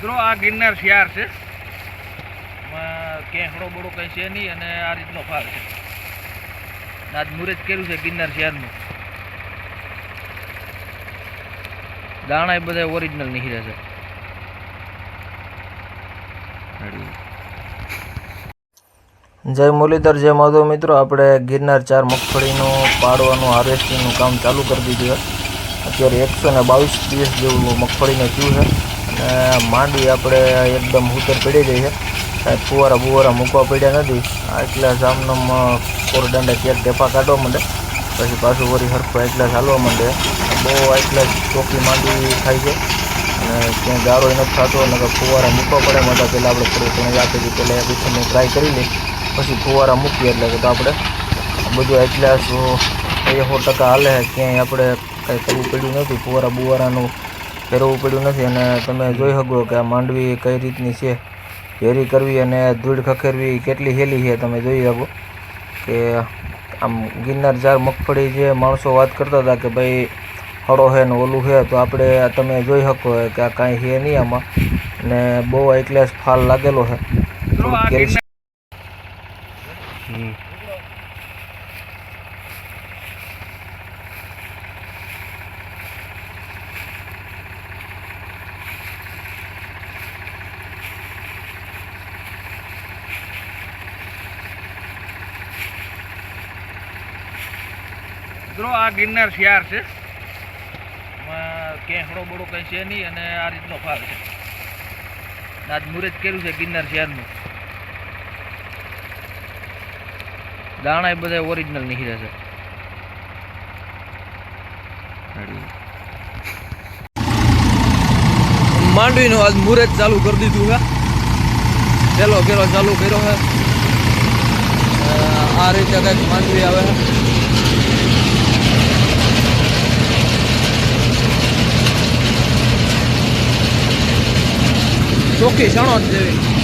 મિત્રો, આ ગિરનાર શિયાર છે. કેંકડો બોડો કંઈ છે નહીં અને આ રીતનો ફાર છે. આજ મુહૂર્ત કર્યું છે ગિરનાર શિયારનું દાણા એ બધા ઓરિજિનલ નીકળે છે. જય મુરલીધર, જય માધવ મિત્રો. આપણે ગિરનાર ચાર મગફળીનું પાડવાનું હાર્વેસ્ટિંગનું કામ ચાલુ કરી દીધું અત્યારે એકસો ને બાવીસ દિવસ જેવું મગફળીને થયું છે. માંડવી આપણે એકદમ ઉતર પડી ગઈ છે. કાંઈ ફુવારા બુવારા મૂકવા પડ્યા નથી. એટલા જામનામાં કોરડાંડા ક્યાંક ટેપા કાઢવા માંડે. પછી પાછું વળી હરખો એટલા ચાલવા માંડે. બહુ એટલા ચોખ્ખી માંડવી થાય છે. અને ક્યાંય ગારો નથી થતો અને ફુવારા મૂકવા પડે. માટે પહેલાં આપણે થોડું ઘણું આપી પહેલાં બીજું ટ્રાય કરી લઈ પછી ફુવારા મૂકીએ એટલે તો આપણે બધું એટલા સો સો ટકા હાલે. ક્યાંય આપણે કાંઈ કરવું પડ્યું નથી. ફુવારા બુવારાનું ફેરવવું પડ્યું નથી અને તમે જોઈ શકો કે આ માંડવી કઈ રીતની છે ભેરી કરવી અને ધૂળ ખખેરવી કેટલી હેલી છે તમે જોઈ શકો કે આમ ગિરનાર ચાર મગફળી જે માણસો વાત કરતા હતા કે ભાઈ હળો છે ને ઓલું છે તો આપણે તમે જોઈ શકો કે આ કાંઈ છે નહીં આમાં અને બહુ એટલે ફાલ લાગેલો છે કેલ્શિયમ મિત્રો, આ ગિરનાર શિયાર છે. કેંકડો બડો કંઈ છે નહીં અને આ રીતનો ફાર છે. આજ મુહૂર્ત કર્યું છે ગિરનાર શિયારનું દાણા એ બધા ઓરિજિનલ નીકળે છે માંડવીનું આજ મુહૂર્ત ચાલુ કરી દીધું હે પેલો પેલો ચાલુ કર્યો હે આ રીતે કંઈક માંડવી આવે છે. ચોખ્ખી સણો જ જેવી